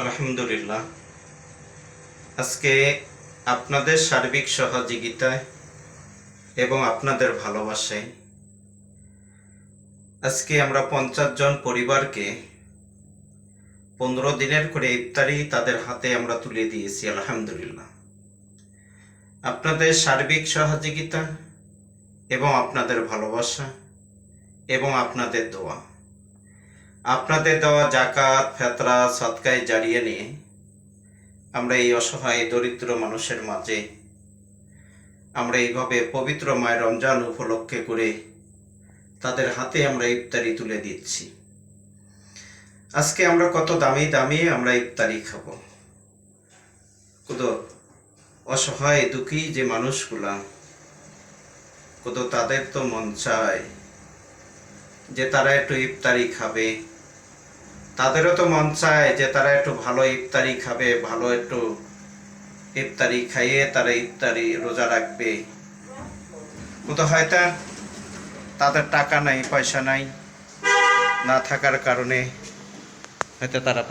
আলহামদুলিল্লাহ। আজকে আপনাদের সার্বিক সহযোগিতায় এবং আপনাদের ভালোবাসায় আজকে আমরা পঞ্চাশ জন পরিবারকে পনেরো দিনের করে ইফতারি তাদের হাতে আমরা তুলে দিয়েছি, আলহামদুলিল্লাহ। আপনাদের সার্বিক সহযোগিতা এবং আপনাদের ভালোবাসা এবং আপনাদের দোয়া। আপনাদের দেওয়া জাকাত ফেতরা, সৎকায় জারিয়ে নিয়ে আমরা এই অসহায়, দরিদ্র মানুষের মাঝে আমরা এইভাবে পবিত্র মায়ের রমজান উপলক্ষে করে তাদের হাতে আমরা ইফতারি তুলে দিচ্ছি। আজকে আমরা কত দামি দামি আমরা ইফতারি খাব। কত অসহায়, দুঃখী যে মানুষগুলা কত তাদের তো মন চায় যে তারা একটু ইফতারি খাবে। তাদেরও তো মন চায় যে তারা একটু ভালো ইফতারি খাবে, ভালো একটু ইফতারি খাইয়ে তারা ইফতারি রোজা রাখবে। কিন্তু হয়তো তাদের টাকা নাই, পয়সা নাই, না থাকার কারণে হয়তো তারা